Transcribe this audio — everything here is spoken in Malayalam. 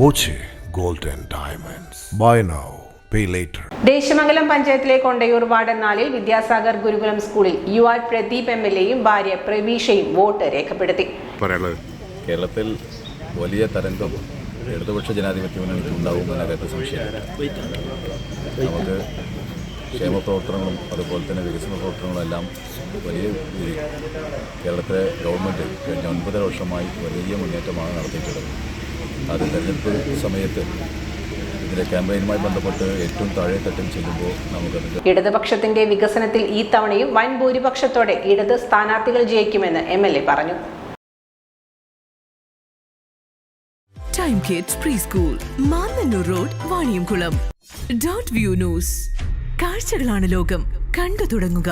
Boche gold diamonds. Buy now pay later. Desamangalam പഞ്ചായത്തിലെ കൊണ്ടയൂർ വാർഡ് നാലിൽ വിദ്യാസാഗർ ഗുരുകുലം സ്കൂളിൽ U R Pradeep M L എയും ഭാര്യ പ്രവീഷയും വോട്ട് രേഖപ്പെടുത്തി. കേരളത്തിൽ വലിയ തരംഗം ഇടതുപക്ഷ ജനാധിപത്യ മുന്നണിക്ക് ഉണ്ടാവുമെന്ന കാര്യത്തിൽ സംശയമില്ല. നമുക്ക് ക്ഷേമ പ്രവർത്തനങ്ങളും അതുപോലെ തന്നെ വികസന പ്രവർത്തനങ്ങളും എല്ലാം വലിയ കേരളത്തിലെ ഗവൺമെന്റ് കഴിഞ്ഞ ഒൻപതര വർഷമായി വലിയ മുന്നേറ്റമാണ് നടത്തിയിട്ടുള്ളത്. അത് തെരഞ്ഞെടുപ്പ് സമയത്ത് ഇതിലെ ക്യാമ്പയിനുമായി ബന്ധപ്പെട്ട് ഏറ്റവും താഴെത്തട്ടിൽ ചെല്ലുമ്പോൾ നമുക്ക് ഇടതുപക്ഷത്തിന്റെ വികസനത്തിൽ ഈ തവണയും വൻ ഭൂരിപക്ഷത്തോടെ ഇടത് സ്ഥാനാർത്ഥികൾ ജയിക്കുമെന്ന് എം എൽ എ പറഞ്ഞു. Time kids pre school Mannannur road Vaniyamkulam dot view news കാഴ്ചകളാണ് ലോകം. കണ്ടു തുടങ്ങുക.